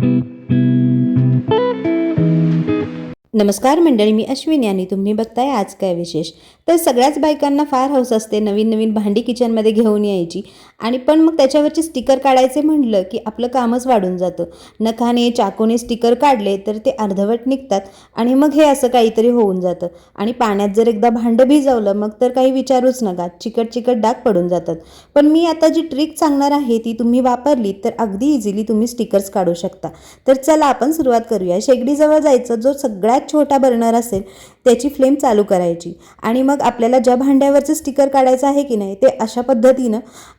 thank you नमस्कार मंडळी मी अश्विनी आणि तुम्ही बघताय आज काय विशेष? तर सगळ्याच बायकांना फार हौस असते नवीन नवीन भांडी किचनमध्ये घेऊन यायची. आणि पण मग त्याच्यावरचे स्टिकर काढायचे म्हणलं की आपलं कामच वाढून जातं. नखाने चाकूने स्टिकर काढले तर ते अर्धवट निघतात आणि मग हे असं काहीतरी होऊन जातं. आणि पाण्यात जर एकदा भांडं भिजवलं मग तर काही विचारूच नका. चिकट चिकट डाग पडून जातात. पण मी आता जी ट्रिक सांगणार आहे ती तुम्ही वापरली तर अगदी इझिली तुम्ही स्टिकर्स काढू शकता. तर चला आपण सुरुवात करूया. शेगडीजवळ जायचं जो सगळ्यात छोटा बर्नर असेल त्याची फ्लेम चालू करायची. आणि मग आपल्याला ज्या भांड्यावरचं स्टिकर काढायचं आहे की नाही ते अशा पद्धतीनं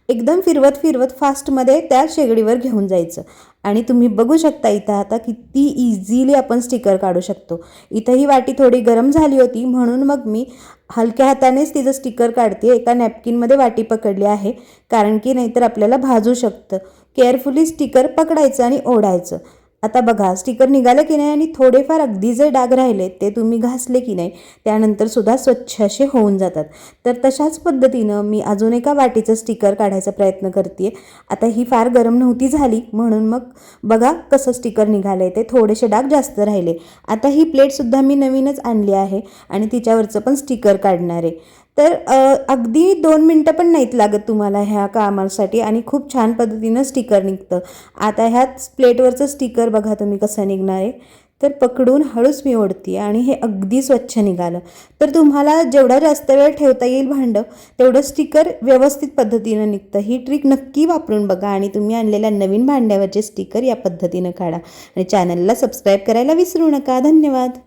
एकदम फिरवत फिरवत फास्टमध्ये त्या शेगडीवर घेऊन जायचं. आणि तुम्ही बघू शकता इथं आता किती इझिली आपण स्टिकर काढू शकतो. इथं ही वाटी थोडी गरम झाली होती म्हणून मग मी हलक्या हातानेच तिचं स्टिकर काढते. एका नॅपकिनमध्ये वाटी पकडली आहे कारण की नाहीतर आपल्याला भाजू शकतं. केअरफुली स्टिकर पकडायचं आणि ओढायचं. आता बघा स्टिकर निघालं की नाही आणि थोडेफार अगदी जे डाग राहिले ते तुम्ही घासले की नाही त्यानंतर सुद्धा स्वच्छ असे होऊन जातात. तर तशाच पद्धतीनं मी अजून एका वाटीचं स्टिकर काढायचा प्रयत्न करते आता ही फार गरम नव्हती झाली म्हणून मग बघा कसं स्टिकर निघालं आहे ते. थोडेसे डाग जास्त राहिले. आता ही प्लेटसुद्धा मी नवीनच आणली आहे आणि तिच्यावरचं पण स्टिकर काढणार आहे. तर अगदी दोन मिनटं पण नाहीत लागत तुम्हाला ह्या कामासाठी आणि खूप छान पद्धतीनं स्टिकर निघतं. आता ह्याच प्लेटवरचं स्टिकर बघा तुम्ही कसं निघणार आहे. तर पकडून हळूच मी ओढते आणि हे अगदी स्वच्छ निघालं. तर तुम्हाला जेवढा जास्त वेळ ठेवता येईल भांडं तेवढं स्टिकर व्यवस्थित पद्धतीनं निघतं. ही ट्रिक नक्की वापरून बघा आणि तुम्ही आणलेल्या नवीन भांड्यावरचे स्टिकर या पद्धतीनं काढा. आणि चॅनलला सबस्क्राईब करायला विसरू नका. धन्यवाद.